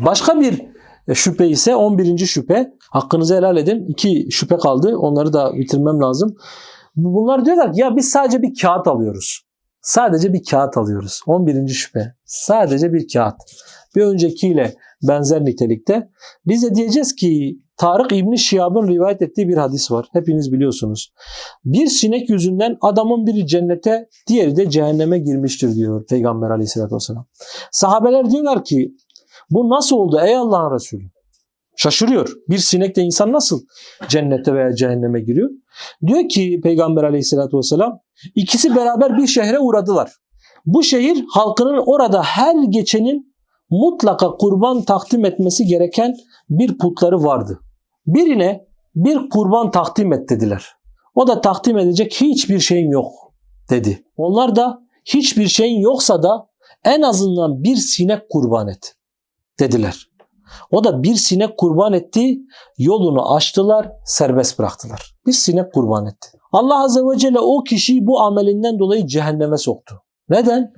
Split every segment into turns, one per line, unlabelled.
Başka bir e, şüphe ise 11. şüphe. Hakkınızı helal edin. İki şüphe kaldı. Onları da bitirmem lazım. Bunlar diyorlar ki ya biz sadece bir kağıt alıyoruz. Sadece bir kağıt alıyoruz. 11. şüphe. Sadece bir kağıt. Bir öncekiyle benzer nitelikte. Biz de diyeceğiz ki Tarık İbni Şihab'ın rivayet ettiği bir hadis var. Hepiniz biliyorsunuz. Bir sinek yüzünden adamın biri cennete, diğeri de cehenneme girmiştir diyor Peygamber aleyhissalatü vesselam. Sahabeler diyorlar ki bu nasıl oldu ey Allah'ın Resulü? Şaşırıyor. Bir sinekle insan nasıl cennete veya cehenneme giriyor? Diyor ki Peygamber aleyhissalatü vesselam ikisi beraber bir şehre uğradılar. Bu şehir halkının orada her geçenin mutlaka kurban takdim etmesi gereken bir putları vardı. Birine bir kurban takdim et dediler. O da takdim edecek hiçbir şeyim yok dedi. Onlar da hiçbir şeyin yoksa da en azından bir sinek kurban et dediler. O da bir sinek kurban etti, yolunu açtılar, serbest bıraktılar. Bir sinek kurban etti. Allah Azze ve Celle o kişiyi bu amelinden dolayı cehenneme soktu. Neden?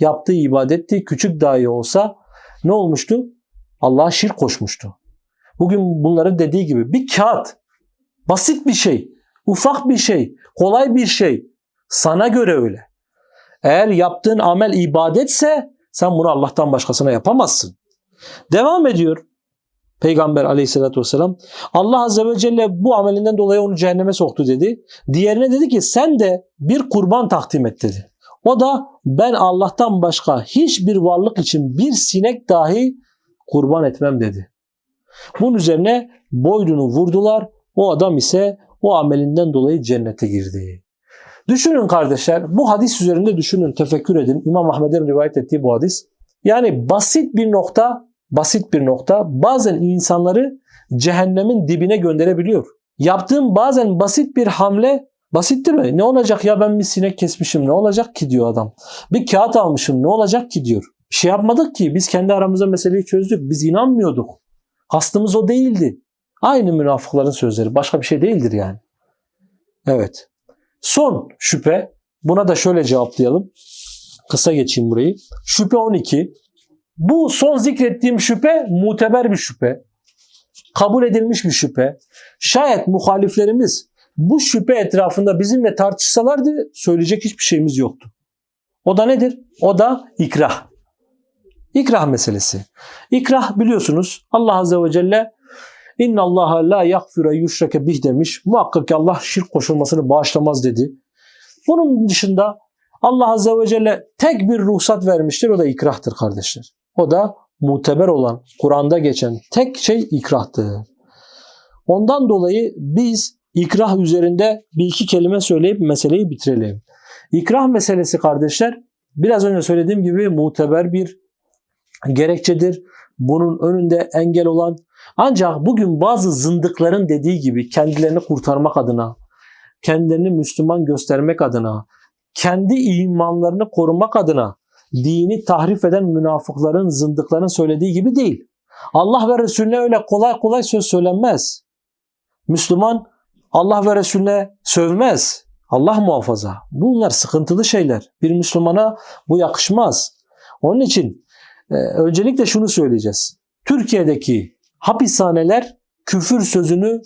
Yaptığı ibadetti, küçük dahi olsa ne olmuştu? Allah'a şirk koşmuştu. Bugün bunların dediği gibi bir kağıt, basit bir şey, ufak bir şey, kolay bir şey. Sana göre öyle. Eğer yaptığın amel ibadetse sen bunu Allah'tan başkasına yapamazsın. Devam ediyor Peygamber aleyhissalatü vesselam. Allah azze ve celle bu amelinden dolayı onu cehenneme soktu dedi. Diğerine dedi ki sen de bir kurban takdim et dedi. O da ben Allah'tan başka hiçbir varlık için bir sinek dahi kurban etmem dedi. Bunun üzerine boynunu vurdular. O adam ise o amelinden dolayı cennete girdi. Düşünün kardeşler bu hadis üzerinde düşünün, tefekkür edin. İmam Ahmed'in rivayet ettiği bu hadis. Yani basit bir nokta, basit bir nokta bazen insanları cehennemin dibine gönderebiliyor. Yaptığım bazen basit bir hamle basittir mi? Ne olacak ya ben bir sinek kesmişim ne olacak ki diyor adam. Bir kağıt almışım ne olacak ki diyor. Bir şey yapmadık ki biz kendi aramızda meseleyi çözdük. Biz inanmıyorduk. Kastımız o değildi. Aynı münafıkların sözleri. Başka bir şey değildir yani. Evet. Son şüphe. Buna da şöyle cevaplayalım. Kısa geçeyim burayı. Şüphe 12. Bu son zikrettiğim şüphe muteber bir şüphe. Kabul edilmiş bir şüphe. Şayet muhaliflerimiz bu şüphe etrafında bizimle tartışsalardı söyleyecek hiçbir şeyimiz yoktu. O da nedir? O da ikrah. İkrah meselesi. İkrah biliyorsunuz Allah Azze ve Celle İnna Allah la yakfire yüşreke bih demiş. Muhakkak ki Allah şirk koşulmasını bağışlamaz dedi. Bunun dışında Allah Azze ve Celle tek bir ruhsat vermiştir. O da ikrahtır kardeşler. O da muteber olan, Kur'an'da geçen tek şey ikrahtır. Ondan dolayı biz ikrah üzerinde bir iki kelime söyleyip meseleyi bitirelim. İkrah meselesi kardeşler biraz önce söylediğim gibi muteber bir gerekçedir. Bunun önünde engel olan ancak bugün bazı zındıkların dediği gibi kendilerini kurtarmak adına, kendilerini Müslüman göstermek adına, kendi imanlarını korumak adına dini tahrif eden münafıkların, zındıkların söylediği gibi değil. Allah ve Resulüne öyle kolay kolay söz söylenmez. Müslüman Allah ve Resulüne sövmez. Allah muhafaza. Bunlar sıkıntılı şeyler. Bir Müslümana bu yakışmaz. Onun için e, öncelikle şunu söyleyeceğiz. Türkiye'deki hapishaneler küfür sözünü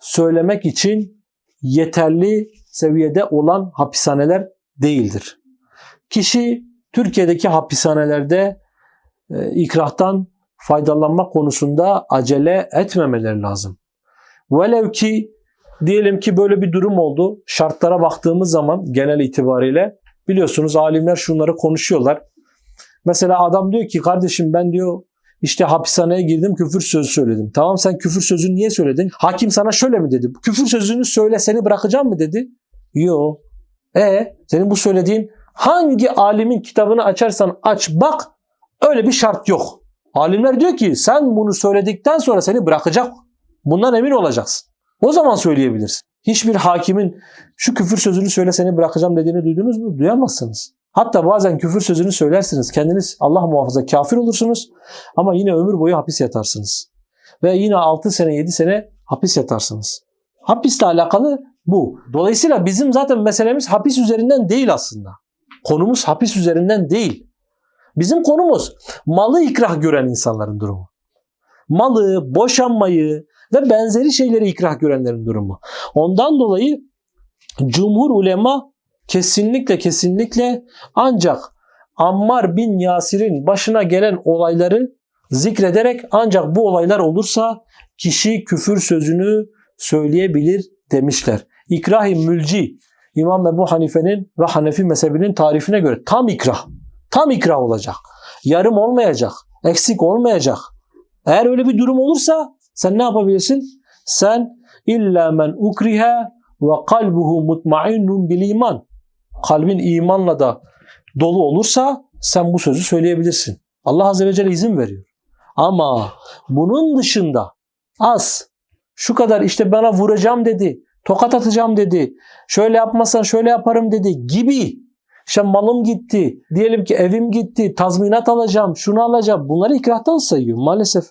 söylemek için yeterli seviyede olan hapishaneler değildir. Kişi Türkiye'deki hapishanelerde e, ikrahtan faydalanmak konusunda acele etmemeleri lazım. Velev ki diyelim ki böyle bir durum oldu. Şartlara baktığımız zaman genel itibariyle biliyorsunuz alimler şunları konuşuyorlar. Mesela adam diyor ki kardeşim ben diyor işte hapishaneye girdim küfür sözü söyledim. Tamam sen küfür sözünü niye söyledin? Hakim sana şöyle mi dedi? Küfür sözünü söyle seni bırakacağım mı dedi? Yo. E senin bu söylediğin hangi alimin kitabını açarsan aç bak öyle bir şart yok. Alimler diyor ki sen bunu söyledikten sonra seni bırakacak. Bundan emin olacaksın. O zaman söyleyebilirsin. Hiçbir hakimin şu küfür sözünü söyle seni bırakacağım dediğini duydunuz mu? Duyamazsınız. Hatta bazen küfür sözünü söylersiniz. Kendiniz Allah muhafaza kafir olursunuz ama yine ömür boyu hapis yatarsınız. Ve yine 6 sene 7 sene hapis yatarsınız. Hapisle alakalı bu. Dolayısıyla bizim zaten meselemiz hapis üzerinden değil aslında. Konumuz hapis üzerinden değil. Bizim konumuz malı ikrah gören insanların durumu. Malı, boşanmayı ve benzeri şeyleri ikrah görenlerin durumu. Ondan dolayı cumhur ulema kesinlikle kesinlikle ancak Ammar bin Yasir'in başına gelen olayları zikrederek ancak bu olaylar olursa kişi küfür sözünü söyleyebilir demişler. İkrah-ı mülci İmam Ebu Hanife'nin ve Hanefi mezhebinin tarifine göre tam ikrah. Tam ikrah olacak. Yarım olmayacak. Eksik olmayacak. Eğer öyle bir durum olursa sen ne yapabilirsin? Sen illa men ukrihe ve kalbuhu mutmainnun bil iman. Kalbin imanla da dolu olursa sen bu sözü söyleyebilirsin. Allah Azze ve Celle izin veriyor. Ama bunun dışında az şu kadar işte bana vuracağım dedi, tokat atacağım dedi, şöyle yapmazsan şöyle yaparım dedi gibi işte malım gitti, diyelim ki evim gitti, tazminat alacağım, şunu alacağım. Bunları ikrahtan sayıyor. Maalesef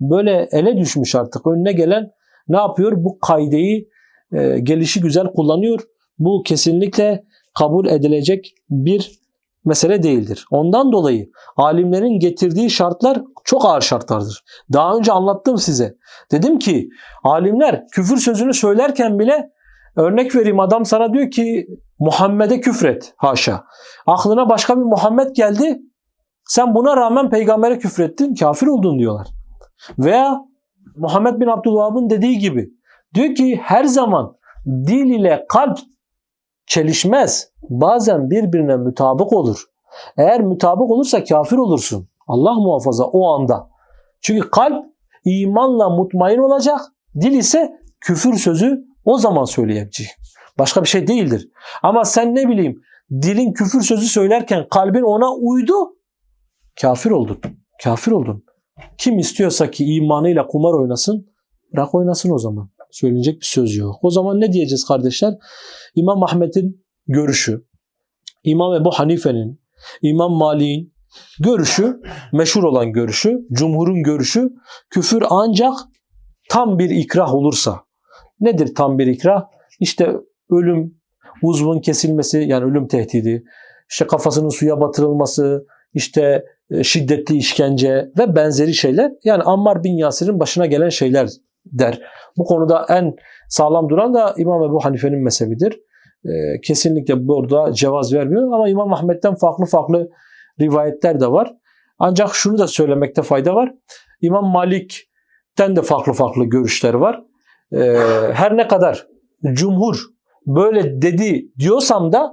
böyle ele düşmüş artık. Önüne gelen ne yapıyor? Bu kaideyi e, gelişi güzel kullanıyor. Bu kesinlikle kabul edilecek bir mesele değildir. Ondan dolayı alimlerin getirdiği şartlar çok ağır şartlardır. Daha önce anlattım size. Dedim ki alimler küfür sözünü söylerken bile örnek vereyim adam sana diyor ki Muhammed'e küfret haşa. Aklına başka bir Muhammed geldi. Sen buna rağmen peygambere küfrettin, kafir oldun diyorlar. Veya Muhammed bin Abdülvahhab'ın dediği gibi diyor ki her zaman dil ile kalp çelişmez. Bazen birbirine mütabık olur. Eğer mütabık olursa kafir olursun. Allah muhafaza o anda. Çünkü kalp imanla mutmain olacak. Dil ise küfür sözü o zaman söyleyecek. Başka bir şey değildir. Ama sen ne bileyim dilin küfür sözü söylerken kalbin ona uydu. Kafir oldun. Kafir oldun. Kim istiyorsa ki imanıyla kumar oynasın, bırak oynasın o zaman. Söylenecek bir söz yok. O zaman ne diyeceğiz kardeşler? İmam Ahmet'in görüşü, İmam Ebu Hanife'nin, İmam Malik'in görüşü, meşhur olan görüşü, cumhurun görüşü, küfür ancak tam bir ikrah olursa. Nedir tam bir ikrah? İşte ölüm, uzvun kesilmesi yani ölüm tehdidi, işte kafasının suya batırılması, işte e, şiddetli işkence ve benzeri şeyler. Yani Ammar bin Yasir'in başına gelen şeyler der. Bu konuda en sağlam duran da İmam Ebu Hanife'nin mezhebidir. Ee, kesinlikle burada cevaz vermiyor ama İmam Ahmet'ten farklı farklı rivayetler de var. Ancak şunu da söylemekte fayda var. İmam Malik'ten de farklı farklı görüşler var. Ee, her ne kadar cumhur böyle dedi diyorsam da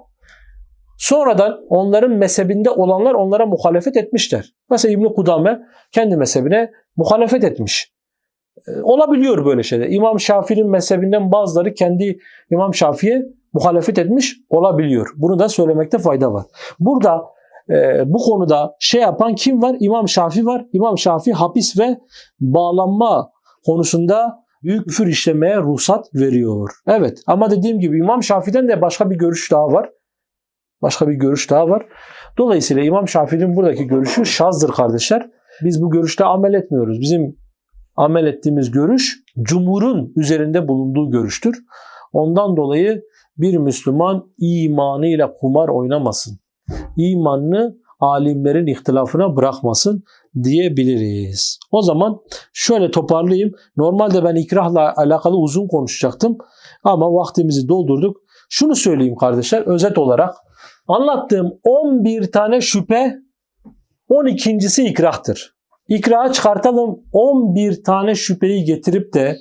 sonradan onların mezhebinde olanlar onlara muhalefet etmişler. Mesela İbn Kudame kendi mezhebine muhalefet etmiş. Ee, olabiliyor böyle şeyler. İmam Şafii'nin mezhebinden bazıları kendi İmam Şafii'ye muhalefet etmiş olabiliyor. Bunu da söylemekte fayda var. Burada e, bu konuda şey yapan kim var? İmam Şafii var. İmam Şafii hapis ve bağlanma konusunda büyük küfür işlemeye ruhsat veriyor. Evet ama dediğim gibi İmam Şafii'den de başka bir görüş daha var. Başka bir görüş daha var. Dolayısıyla İmam Şafii'nin buradaki görüşü şazdır kardeşler. Biz bu görüşte amel etmiyoruz. Bizim amel ettiğimiz görüş cumhurun üzerinde bulunduğu görüştür. Ondan dolayı bir Müslüman imanıyla kumar oynamasın. İmanını alimlerin ihtilafına bırakmasın diyebiliriz. O zaman şöyle toparlayayım. Normalde ben ikrahla alakalı uzun konuşacaktım ama vaktimizi doldurduk. Şunu söyleyeyim kardeşler özet olarak. Anlattığım 11 tane şüphe 12.si ikrahtır. İkraha çıkartalım 11 tane şüpheyi getirip de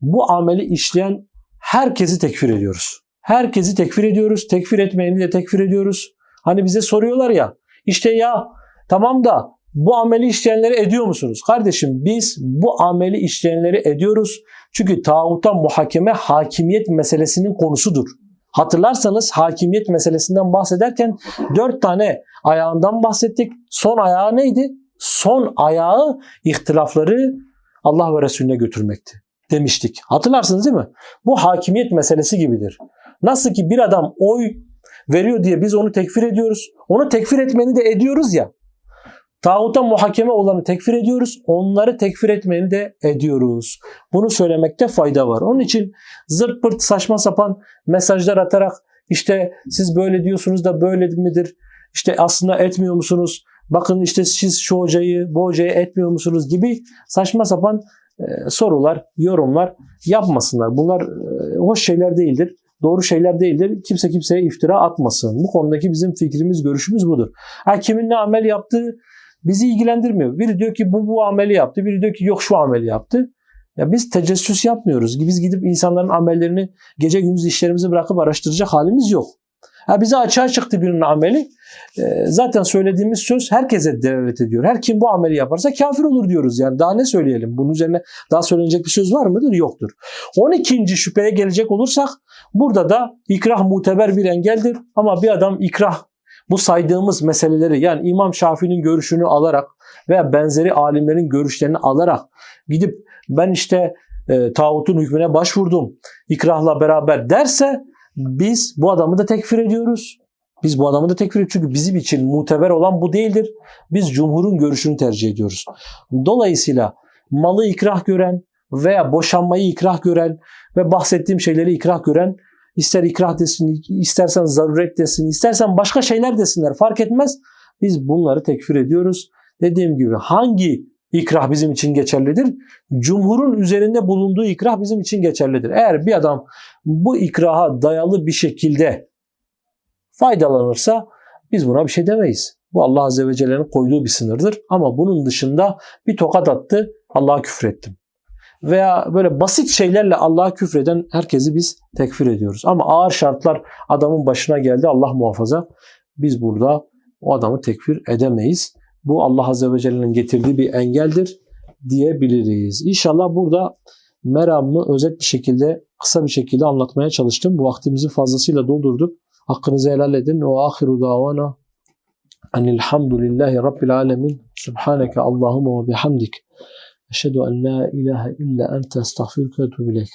bu ameli işleyen herkesi tekfir ediyoruz. Herkesi tekfir ediyoruz. Tekfir etmeyeni de tekfir ediyoruz. Hani bize soruyorlar ya işte ya tamam da bu ameli işleyenleri ediyor musunuz? Kardeşim biz bu ameli işleyenleri ediyoruz. Çünkü tağuta muhakeme hakimiyet meselesinin konusudur. Hatırlarsanız hakimiyet meselesinden bahsederken dört tane ayağından bahsettik. Son ayağı neydi? Son ayağı ihtilafları Allah ve Resulüne götürmekti demiştik. Hatırlarsınız değil mi? Bu hakimiyet meselesi gibidir. Nasıl ki bir adam oy veriyor diye biz onu tekfir ediyoruz. Onu tekfir etmeni de ediyoruz ya. Tağuta muhakeme olanı tekfir ediyoruz. Onları tekfir etmeni de ediyoruz. Bunu söylemekte fayda var. Onun için zırt pırt saçma sapan mesajlar atarak işte siz böyle diyorsunuz da böyle midir? İşte aslında etmiyor musunuz? Bakın işte siz şu hocayı bu hocayı etmiyor musunuz gibi saçma sapan e, sorular, yorumlar yapmasınlar. Bunlar e, hoş şeyler değildir. Doğru şeyler değildir. Kimse kimseye iftira atmasın. Bu konudaki bizim fikrimiz, görüşümüz budur. Ha kimin ne amel yaptığı bizi ilgilendirmiyor. Biri diyor ki bu bu ameli yaptı. Biri diyor ki yok şu ameli yaptı. Ya biz tecessüs yapmıyoruz. Biz gidip insanların amellerini gece gündüz işlerimizi bırakıp araştıracak halimiz yok. Ha bize açığa çıktı birinin ameli. Ee, zaten söylediğimiz söz herkese delalet ediyor. Her kim bu ameli yaparsa kafir olur diyoruz. Yani daha ne söyleyelim? Bunun üzerine daha söylenecek bir söz var mıdır? Yoktur. 12. şüpheye gelecek olursak burada da ikrah muteber bir engeldir. Ama bir adam ikrah bu saydığımız meseleleri yani İmam Şafii'nin görüşünü alarak veya benzeri alimlerin görüşlerini alarak gidip ben işte e, tağutun hükmüne başvurdum ikrahla beraber derse biz bu adamı da tekfir ediyoruz. Biz bu adamı da tekfir ediyoruz. Çünkü bizim için muteber olan bu değildir. Biz cumhurun görüşünü tercih ediyoruz. Dolayısıyla malı ikrah gören veya boşanmayı ikrah gören ve bahsettiğim şeyleri ikrah gören ister ikrah desin, istersen zaruret desin, istersen başka şeyler desinler fark etmez. Biz bunları tekfir ediyoruz. Dediğim gibi hangi ikrah bizim için geçerlidir? Cumhurun üzerinde bulunduğu ikrah bizim için geçerlidir. Eğer bir adam bu ikraha dayalı bir şekilde faydalanırsa biz buna bir şey demeyiz. Bu Allah Azze ve Celle'nin koyduğu bir sınırdır. Ama bunun dışında bir tokat attı, Allah'a küfrettim. Veya böyle basit şeylerle Allah'a küfreden herkesi biz tekfir ediyoruz. Ama ağır şartlar adamın başına geldi Allah muhafaza. Biz burada o adamı tekfir edemeyiz. Bu Allah Azze ve Celle'nin getirdiği bir engeldir diyebiliriz. İnşallah burada meramımı özet bir şekilde, kısa bir şekilde anlatmaya çalıştım. Bu vaktimizi fazlasıyla doldurduk. Hakkınızı helal edin. Ve ahiru davana enilhamdülillahi rabbil alemin. Subhaneke Allahümme ve bihamdik. Eşhedü en la ilahe illa ente estağfirüke ve.